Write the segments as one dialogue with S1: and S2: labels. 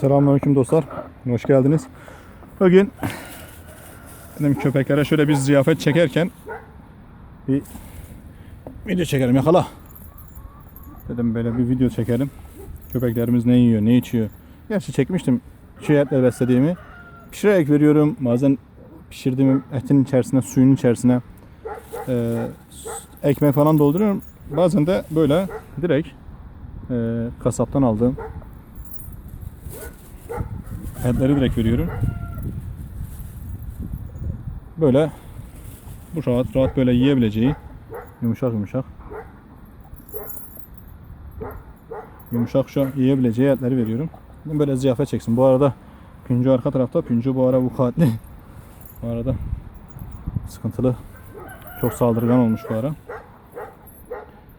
S1: Selamünaleyküm dostlar. Hoş geldiniz. Bugün dedim köpeklere şöyle bir ziyafet çekerken bir video çekelim yakala. Dedim böyle bir video çekelim. Köpeklerimiz ne yiyor, ne içiyor. Gerçi çekmiştim çiğ etle beslediğimi. Pişirerek veriyorum. Bazen pişirdiğim etin içerisine, suyun içerisine e, ekmek falan dolduruyorum. Bazen de böyle direkt e, kasaptan aldığım etleri direkt veriyorum. Böyle bu rahat rahat böyle yiyebileceği yumuşak yumuşak yumuşak şu yiyebileceği etleri veriyorum. Böyle ziyafet çeksin. Bu arada Püncü arka tarafta. Püncü bu ara bu katli. Bu arada sıkıntılı. Çok saldırgan olmuş bu ara.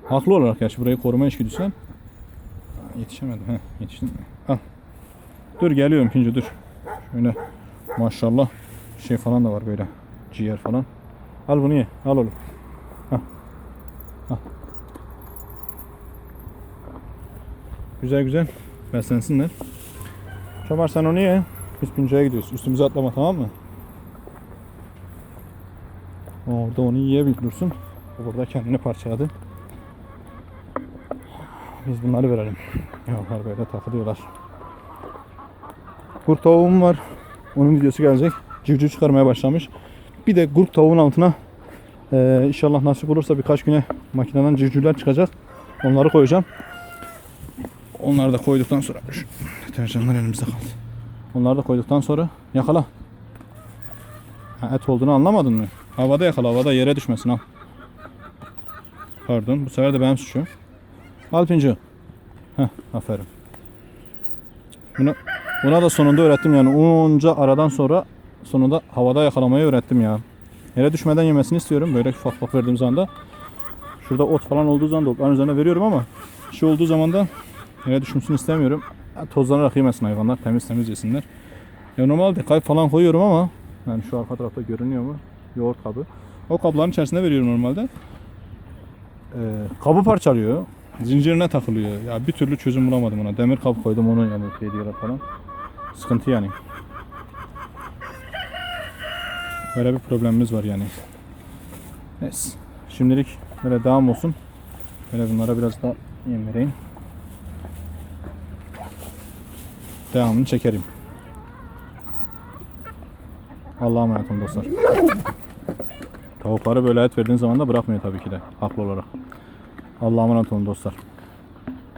S1: Haklı olarak gerçi burayı koruma içgüdüsü. Yetişemedim. Heh, yetiştim. Al. Dur geliyorum Pinci dur. Şöyle maşallah şey falan da var böyle. Ciğer falan. Al bunu ye. Al oğlum. Al. Al. Güzel güzel beslensinler. Çomar sen onu ye. Biz Pince'ye gidiyoruz. Üstümüze atlama tamam mı? Orada onu yiyebil dursun. O burada kendini parçaladı. Biz bunları verelim. Yavrular böyle takılıyorlar. Kurt tavuğum var. Onun videosu gelecek. Civciv çıkarmaya başlamış. Bir de kurt tavuğun altına eee, inşallah nasip olursa birkaç güne makineden civcivler çıkacak. Onları koyacağım. Onları da koyduktan sonra şu deterjanlar elimizde kaldı. Onları da koyduktan sonra yakala. Ha, et olduğunu anlamadın mı? Havada yakala havada yere düşmesin al. Pardon bu sefer de benim suçum. Al pinci. Heh aferin. Bunu, buna da sonunda öğrettim yani onca aradan sonra sonunda havada yakalamayı öğrettim ya. Yere düşmeden yemesini istiyorum böyle ufak ufak verdiğim zaman da. Şurada ot falan olduğu zaman da otların üzerine veriyorum ama şey olduğu zaman da yere düşmesini istemiyorum. Ya, tozlanarak yemesin hayvanlar temiz temiz yesinler. Ya normalde kayıp falan koyuyorum ama yani şu arka tarafta görünüyor mu? Yoğurt kabı. O kabların içerisine veriyorum normalde. Ee, kabı parçalıyor. Zincirine takılıyor. Ya bir türlü çözüm bulamadım ona. Demir kap koydum onu yani şey diyorlar falan. Sıkıntı yani. Böyle bir problemimiz var yani. Neyse. Şimdilik böyle devam olsun. Böyle bunlara biraz daha yem vereyim. Devamını çekerim. Allah'a emanet olun dostlar. Tavukları böyle et verdiğin zaman da bırakmıyor tabii ki de. Haklı olarak. Allah'a emanet olun dostlar.